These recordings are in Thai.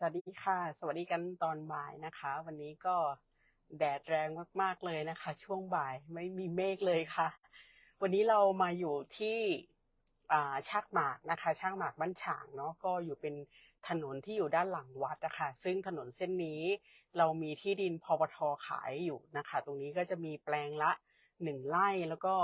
สวัสดีค่ะ สวัสดีกันตอนบ่ายนะคะ วันนี้ก็แดดแรงมากๆเลยนะคะ ช่วงบ่ายไม่มีเมฆเลยค่ะ วันนี้เรามาอยู่ที่อ่าชากหมากนะคะชากหมากบ้านฉางเนาะก็อยู่เป็นถนนที่อยู่ด้านหลังวัดนะคะซึ่งถนนเส้นนี้เรามีที่ดินพปทขายอยู่นะคะ ตรงนี้ก็จะมีแปลงละหนึ่งไร่แล้วก็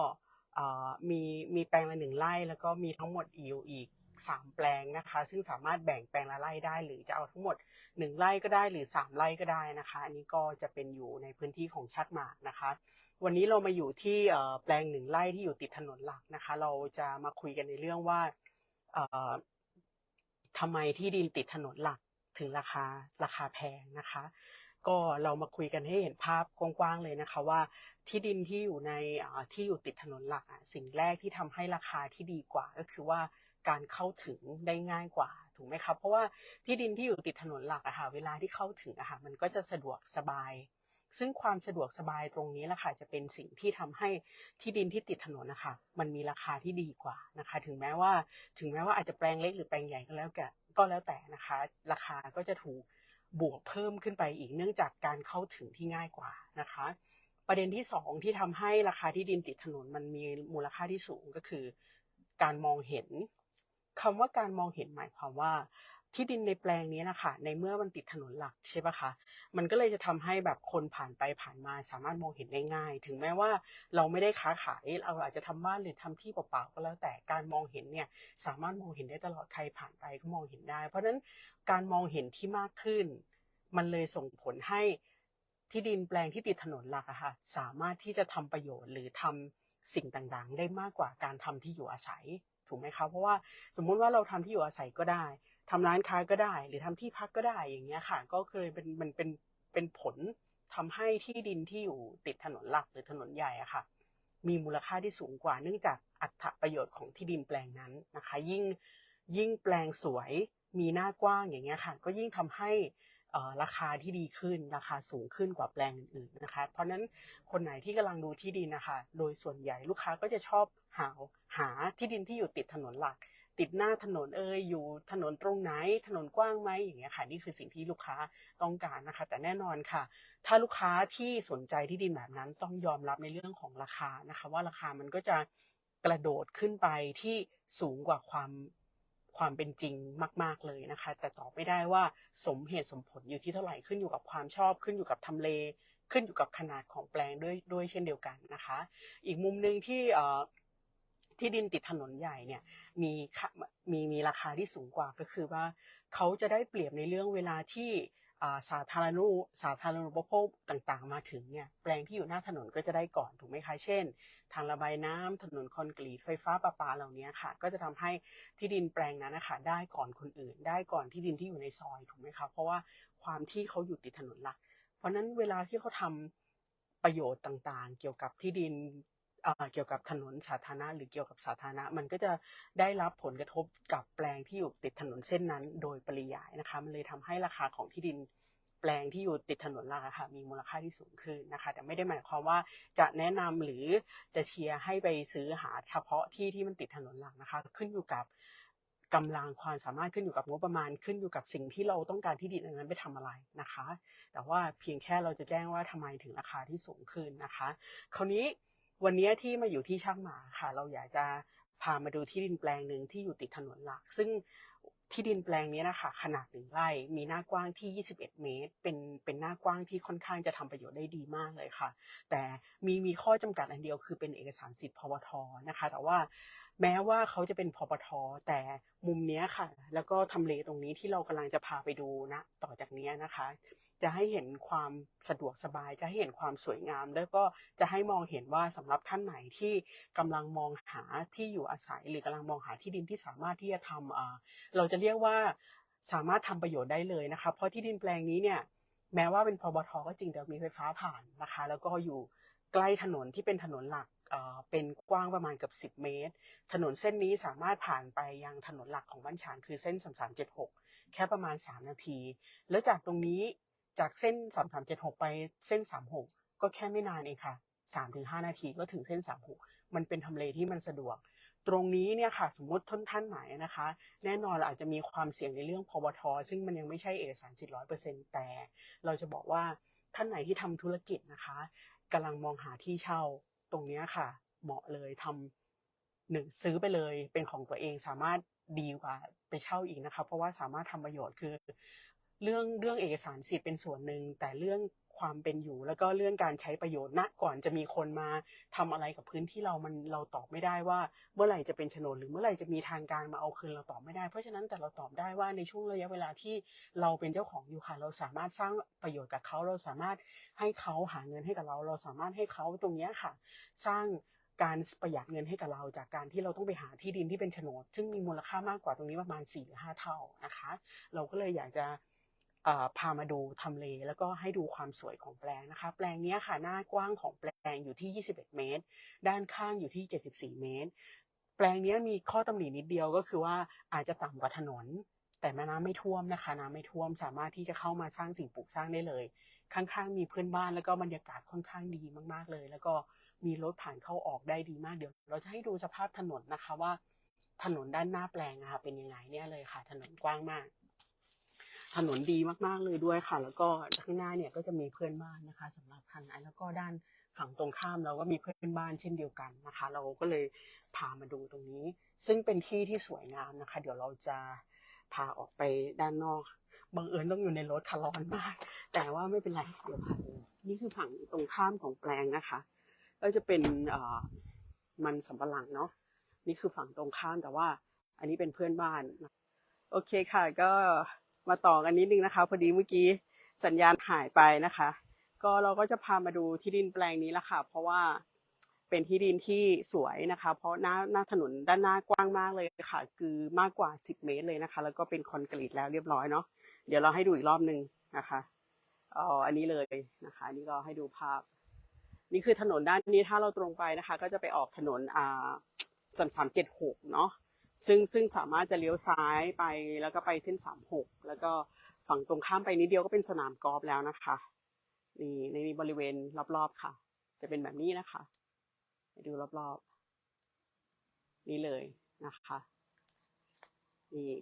มีมีแปลงละหนึ่งไร่แล้วก็มีทั้งหมดอยู่อีก สามแปลงนะคะ ซึ่งสามารถแบ่งแปลงละไร่ได้ หรือจะเอาทั้งหมดหนึ่งไร่ก็ได้หรือสามไร่ก็ได้นะคะ อันนี้ก็จะเป็นอยู่ในพื้นที่ของชาติหมากนะคะ วันนี้เรามาอยู่ที่แปลงหนึ่งไร่ที่อยู่ติดถนนหลักนะคะ เราจะมาคุยกันในเรื่องว่าทำไมที่ดินติดถนนหลักถึงราคาราคาแพงนะคะ ก็เรามาคุยกันให้เห็นภาพกว้างๆเลยนะคะว่าที่ดินที่อยู่ในที่อยู่ติดถนนหลักอะสิ่งแรกที่ทำให้ราคาที่ดีกว่า ก็คือว่า การเข้าถึงได้ง่ายกว่าถูกไหมครับ เพราะว่าที่ดินที่อยู่ติดถนนหลักอะค่ะเวลาที่เข้าถึงอะค่ะมันก็จะสะดวกสบาย ซึ่งความสะดวกสบายตรงนี้แหละค่ะจะเป็นสิ่งที่ทำให้ที่ดินที่ติดถนนนะคะมันมีราคาที่ดีกว่านะคะ ถึงแม้ว่าถึงแม้ว่าอาจจะแปลงเล็กหรือแปลงใหญ่ก็แล้วแต่ก็แล้วแต่นะคะ ราคาก็จะถูกบวกเพิ่มขึ้นไปอีกเนื่องจากการเข้าถึงที่ง่ายกว่านะคะ ประเด็นที่สองที่ทำให้ราคาที่ดินติดถนนมันมีมูลค่าที่สูงก็คือ การมองเห็น คำว่าการมองเห็นหมายความว่า ที่ดินในแปลงนี้นะคะในเมื่อมันติดถนนหลักใช่ปะคะมันก็เลยจะทำให้แบบคนผ่านไปผ่านมาสามารถมองเห็นได้ง่าย ถึงแม้ว่าเราไม่ได้ค้าขายเราอาจจะทำบ้านหรือทำที่เปล่าๆก็แล้วแต่การมองเห็นเนี่ยสามารถมองเห็นได้ตลอดใครผ่านไปก็มองเห็นได้ เพราะฉะนั้นการมองเห็นที่มากขึ้น มันเลยส่งผลให้ที่ดินแปลงที่ติดถนนหลักอะค่ะสามารถที่จะทำประโยชน์หรือทำสิ่งต่างๆ ได้มากกว่าการทำที่อยู่อาศัย ถูกไหมคะเพราะว่าสมมุติว่าเราทำที่อยู่อาศัยก็ได้ทำร้านค้าก็ได้ หรือทำที่พักก็ได้อย่างเงี้ยค่ะ ก็เคยเป็นมันเป็นเป็นผลทำให้ที่ดินที่อยู่ติดถนนหลักหรือถนนใหญ่อะค่ะ มีมูลค่าที่สูงกว่าเนื่องจากอัตประโยชน์ของที่ดินแปลงนั้นนะคะ ยิ่งยิ่งแปลงสวยมีหน้ากว้างอย่างเงี้ยค่ะ ก็ยิ่งทำให้ราคาที่ดีขึ้นราคาสูงขึ้นกว่าแปลงอื่นๆนะคะ เพราะฉะนั้นคนไหนที่กำลังดูที่ดินนะคะ โดยส่วนใหญ่ลูกค้าก็จะชอบ หาหาที่ดินที่อยู่ติดถนนหลัก ติดหน้าถนนเอยอยู่ถนนตรงไหน ถนนกว้างไหมอย่างเงี้ยค่ะนี่คือสิ่งที่ลูกค้าต้องการนะคะ แต่แน่นอนค่ะ ถ้าลูกค้าที่สนใจที่ดินแบบนั้นต้องยอมรับในเรื่องของราคานะคะ ว่าราคามันก็จะกระโดดขึ้นไปที่สูงกว่าความความเป็นจริงมาก ๆ เลยนะคะ แต่ตอบไม่ได้ว่าสมเหตุสมผลอยู่ที่เท่าไหร่ขึ้นอยู่กับความชอบขึ้นอยู่กับทำเล ขึ้นอยู่กับขนาดของแปลงด้วยด้วยเช่นเดียวกันนะคะ อีกมุมหนึ่งที่ ที่ดินติดถนนใหญ่เนี่ยมีมีมีราคาที่สูงกว่าก็คือว่าเขาจะได้เปรียบในเรื่องเวลาที่สาธารณูสาธารณูปโภคต่างๆ มาถึงเนี่ยแปลงที่อยู่หน้าถนนก็จะได้ก่อนถูกไหมคะเช่น ทางระบายน้ำถนนคอนกรีตไฟฟ้าประปาเหล่านี้ค่ะ ก็จะทำให้ที่ดินแปลงนั้นนะคะได้ก่อนคนอื่น ได้ก่อนที่ดินที่อยู่ในซอยถูกไหมคะเพราะว่าความที่เขาอยู่ติดถนนหลัก เพราะฉะนั้นเวลาที่เขาทำประโยชน์ต่างๆ เกี่ยวกับที่ดิน เกี่ยวกับถนนสาธารณะหรือเกี่ยวกับสาธารณะ มันก็จะได้รับผลกระทบกับแปลงที่อยู่ติดถนนเส้นนั้น โดยปริยายนะคะมันเลยทำให้ราคาของที่ดินแปลงที่อยู่ติดถนนหลักอะค่ะมีมูลค่าที่สูงขึ้นนะคะ แต่ไม่ได้หมายความว่าจะแนะนำหรือจะเชียร์ให้ไปซื้อหาเฉพาะที่ที่มันติดถนนหลักนะคะ ขึ้นอยู่กับกำลังความสามารถขึ้นอยู่กับงบประมาณขึ้นอยู่กับสิ่งที่เราต้องการที่ดินอันนั้นไปทำอะไรนะคะ แต่ว่าเพียงแค่เราจะแจ้งว่าทำไมถึงราคาที่สูงขึ้นนะคะ คราวนี้ วันนี้ที่มาอยู่ที่ช่างหมาค่ะ เราอยากจะพามาดูที่ดินแปลงหนึ่งที่อยู่ติดถนนหลัก ซึ่งที่ดินแปลงนี้นะคะขนาดหนึ่งไร่มีหน้ากว้างที่ 21 เมตร เป็นเป็นหน้ากว้างที่ค่อนข้างจะทำประโยชน์ได้ดีมากเลยค่ะ แต่มีมีข้อจำกัดอันเดียวคือเป็นเอกสารสิทธิ์พวทนะคะ แต่ว่า แม้ว่าเขาจะเป็นพปทแต่มุมเนี้ยค่ะ แล้วก็ทำเลตรงนี้ที่เรากำลังจะพาไปดูนะ ต่อจากนี้นะคะ จะให้เห็นความสะดวกสบาย จะให้เห็นความสวยงาม แล้วก็จะให้มองเห็นว่าสำหรับท่านไหนที่กำลังมองหาที่อยู่อาศัย หรือกำลังมองหาที่ดินที่สามารถที่จะทำเราจะเรียกว่าสามารถทำประโยชน์ได้เลยนะคะ เพราะที่ดินแปลงนี้เนี่ยแม้ว่าเป็นพบทก็จริงแต่มีไฟฟ้าผ่านนะคะ แล้วก็อยู่ ใกล้ถนนที่เป็นถนนหลักเป็นกว้างประมาณเกือบ10 เมตร ถนนเส้นนี้สามารถผ่านไปยังถนนหลักของบ้านฉางคือเส้น 3376 แค่ประมาณ 3 นาที แล้วจากตรงนี้จากเส้น 3376 ไปเส้น 36 ก็แค่ไม่นานเองค่ะ3-5 นาทีก็ถึงเส้น 36 มันเป็นทำเลที่มันสะดวก ตรงนี้เนี่ยค่ะสมมติท่านท่านไหนนะคะ แน่นอนเราอาจจะมีความเสี่ยงในเรื่องพบทซึ่งมันยังไม่ใช่เอกสารสิทธิ์ร้อยเปอร์เซ็นต์แต่ เราจะบอกว่าท่านไหนที่ทำธุรกิจนะคะ กำลังมองหาที่เช่าตรงนี้ค่ะ เหมาะเลยทำหนึ่งซื้อไปเลยเป็นของตัวเองสามารถดีกว่าไปเช่าอีกนะคะ เพราะว่าสามารถทำประโยชน์คือ เรื่องเรื่องเอกสารสิทธิ์เป็นส่วนหนึ่งแต่เรื่อง ความเป็นอยู่ แล้วก็เรื่องการใช้ประโยชน์ณก่อนจะมีคนมาทำอะไรกับพื้นที่เรามันเราตอบไม่ได้ว่า เมื่อไหร่จะเป็นโฉนดหรือเมื่อไหร่จะมีทางการมาเอาคืนเราตอบไม่ได้ เพราะฉะนั้นแต่เราตอบได้ว่าในช่วงระยะเวลาที่เราเป็นเจ้าของอยู่ค่ะเราสามารถสร้างประโยชน์กับเขาเราสามารถให้เขาหาเงินให้กับเรา เราสามารถให้เขาตรงนี้ค่ะ สร้างการประหยัดเงินให้กับเราจากการที่เราต้องไปหาที่ดินที่เป็นโฉนด ซึ่งมีมูลค่ามากกว่าตรงนี้ประมาณ4ี่หรือห้าเท่านะคะ เราก็เลยอยากจะ พามาดูทำเล แล้วก็ให้ดูความสวยของแปลงนะคะ แปลงนี้ค่ะหน้ากว้างของแปลงอยู่ที่ 21 เมตร ด้านข้างอยู่ที่ 74 เมตร แปลงนี้มีข้อตำหนินิดเดียวก็คือว่าอาจจะต่ำกว่าถนน แต่แม่น้ำไม่ท่วมนะคะน้ำไม่ท่วมสามารถที่จะเข้ามาสร้างสิ่งปลูกสร้างได้เลย ข้างๆ มีเพื่อนบ้านแล้วก็บรรยากาศค่อนข้างดีมากๆเลย แล้วก็มีรถผ่านเข้าออกได้ดีมากเดี๋ยว เราจะให้ดูสภาพถนนนะคะว่า ถนนด้านหน้าแปลงอะคะเป็นยังไงเนี่ยเลยค่ะ ถนนกว้างมาก ถนนดีมากๆเลยด้วยค่ะ แล้วก็ข้างหน้าเนี่ยก็จะมีเพื่อนบ้านนะคะสำหรับท่านนั้นแล้วก็ด้านฝั่งตรงข้ามเราก็มีเพื่อนบ้านเช่นเดียวกันนะคะ เราก็เลยพามาดูตรงนี้ ซึ่งเป็นที่ที่สวยงามนะคะ เดี๋ยวเราจะพาออกไปด้านนอกบังเอิญต้องอยู่ในรถค่ะร้อนมาก แต่ว่าไม่เป็นไรเดี๋ยวพาดูนี่คือฝั่งตรงข้ามของแปลงนะคะ ก็จะเป็นเอ่อมันสำปะหลังเนาะนี่คือฝั่งตรงข้ามแต่ว่า อันนี้เป็นเพื่อนบ้าน โอเคค่ะก็ มาต่อกันนิดนึงนะคะ พอดีเมื่อกี้สัญญาณหายไปนะคะ ก็เราก็จะพามาดูที่ดินแปลงนี้ละค่ะ เพราะว่าเป็นที่ดินที่สวยนะคะ เพราะหน้าหน้าถนนด้านหน้ากว้างมากเลยค่ะ คือมากกว่า 10 เมตรเลยนะคะ แล้วก็เป็นคอนกรีตแล้วเรียบร้อยเนาะเดี๋ยวเราให้ดูอีกรอบหนึ่งนะคะอ๋ออันนี้เลยนะคะนนี้ก็ให้ดูภาพ นี่คือถนนด้านนี้ถ้าเราตรงไปนะคะ ก็จะไปออกถนนอ่าสามสามเจ็ดหกเนาะซึ่งซึ่งสามารถจะเลี้ยวซ้ายไปแล้วก็ไปเส้นสามหก แล้วก็ฝั่งตรงข้ามไปนิดเดียวก็เป็นสนามกอล์ฟแล้วนะคะ นี่ในบริเวณรอบๆค่ะ จะเป็นแบบนี้นะคะไปดูรอบๆ นี่เลยนะคะนี่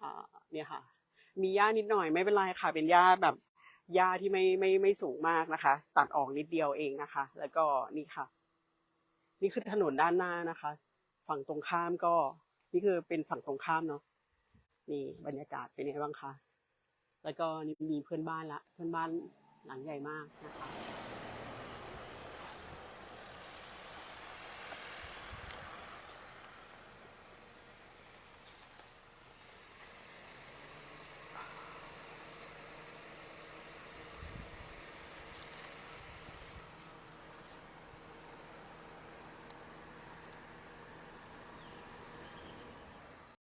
อ่าเนี่ยค่ะ มีหญ้านิดหน่อยไม่เป็นไรค่ะ เป็นหญ้าแบบหญ้าที่ไม่ไม่ไม่สูงมากนะคะ ตัดออกนิดเดียวเองนะคะ แล้วก็นี่ค่ะ นี่คือถนนด้านหน้านะคะ ฝั่งตรงข้ามก็ นี่คือเป็นฝั่งตรงข้ามเนาะ นี่บรรยากาศเป็นไงบ้างคะ แล้วก็นี่มีเพื่อนบ้านละ เพื่อนบ้านหลังใหญ่มากนะคะ